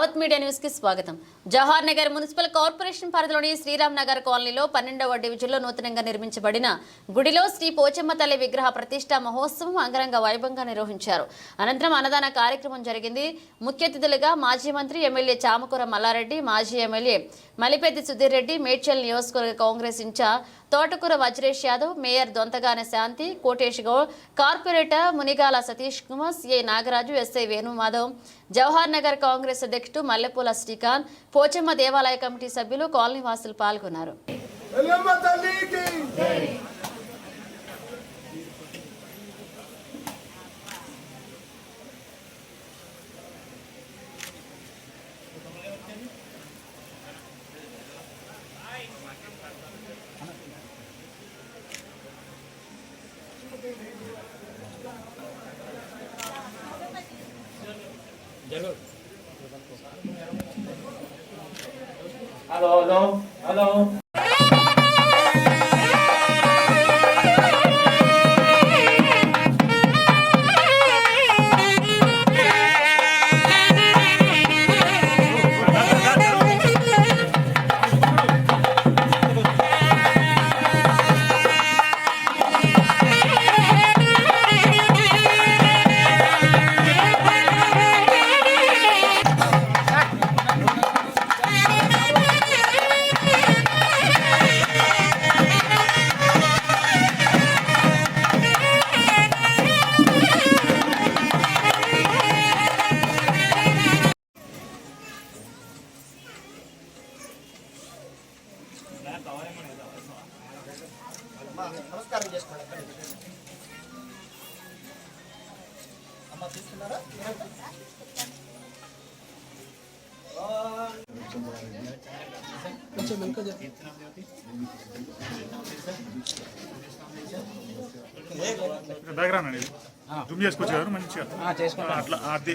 దావత్ మీడియా న్యూస్కి స్వాగతం. జవహర్ నగర్ మున్సిపల్ కార్పొరేషన్ పరిధిలోని శ్రీరామ్ నగర్ కాలనీలో పన్నెండవ డివిజన్లో నూతనంగా నిర్మించబడిన గుడిలో శ్రీ పోచమ్మ తల్లి విగ్రహ ప్రతిష్ట మహోత్సవం అంగరంగ వైభవంగా నిర్వహించారు. అనంతరం అన్నదాన కార్యక్రమం జరిగింది. ముఖ్య అతిథులుగా మాజీ మంత్రి ఎమ్మెల్యే చామకూర మల్లారెడ్డి మాజీ ఎమ్మెల్యే మలిపెద్ది సుధీర్ రెడ్డి మేడ్చల్ నియోజకవర్గ Congress incharge Thotakura Vajresh Yadav mayor Dontagane Shanti Kotesh Goud corporator Munigala Satish Kumar CI Nagaraju SI Venumadhav Jawahar Nagar Congress అధ్యక్షుడు మల్లెపూల శ్రీకాంత్ పోచమ్మ దేవాలయ కమిటీ సభ్యులు కాలనీ వాసులు పాల్గొన్నారు. Hello, hello, hello. నమస్కారం చేసుకోండి. అమ్మ తీసుకున్నారా? బ్యాక్గ్రౌండ్ అండి జూమ్ చేసుకోవచ్చు కదా మంచిగా అట్లా అది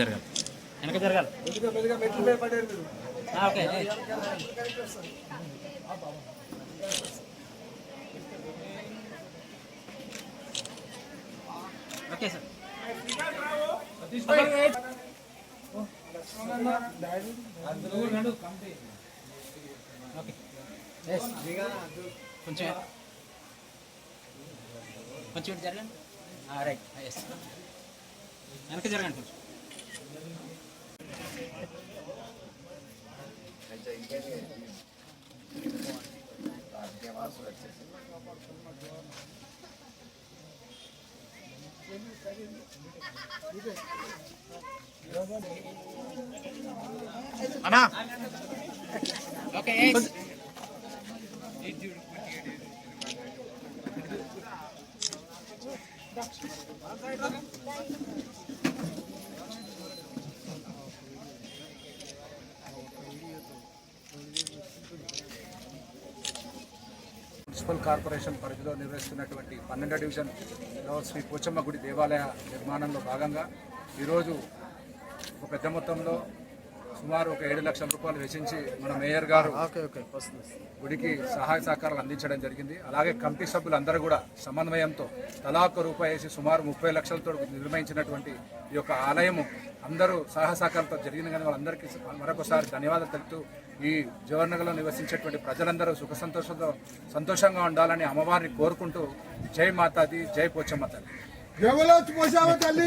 జరగాలి. వెనక జరగాలి. Okay okay sir. ఎస్. కొంచెం కొంచెం జరగండి. ఆ, రైట్. ఎస్ వెనక జరగండి కొంచెం. అన్నా. ఓకే. మున్సిపల్ కార్పొరేషన్ పరిధిలో నిర్వహిస్తున్నటువంటి పన్నెండో డివిజన్లో శ్రీ పోచమ్మ గుడి దేవాలయ నిర్మాణంలో భాగంగా ఈరోజు ఒక పెద్ద మొత్తంలో సుమారు ఒక ఏడు లక్షల రూపాయలు వెచ్చించి మన మేయర్ గారు గుడికి సహాయ సహకారాలు అందించడం జరిగింది. అలాగే కమిటీ సభ్యులందరూ కూడా సమన్వయంతో తలా ఒక్క రూపాయి వేసి సుమారు ముప్పై లక్షలతో నిర్మించినటువంటి ఈ యొక్క ఆలయము అందరూ సహాయ సహకారంతో జరిగింది. కానీ వాళ్ళందరికీ మరొకసారి ధన్యవాదాలు తెలుపుతూ ఈ జవహర్నగర్లో నివసించేటువంటి ప్రజలందరూ సుఖ సంతోషంతో సంతోషంగా ఉండాలని అమ్మవారిని కోరుకుంటూ జై మాతాది జై పోచమ్మ తల్లి?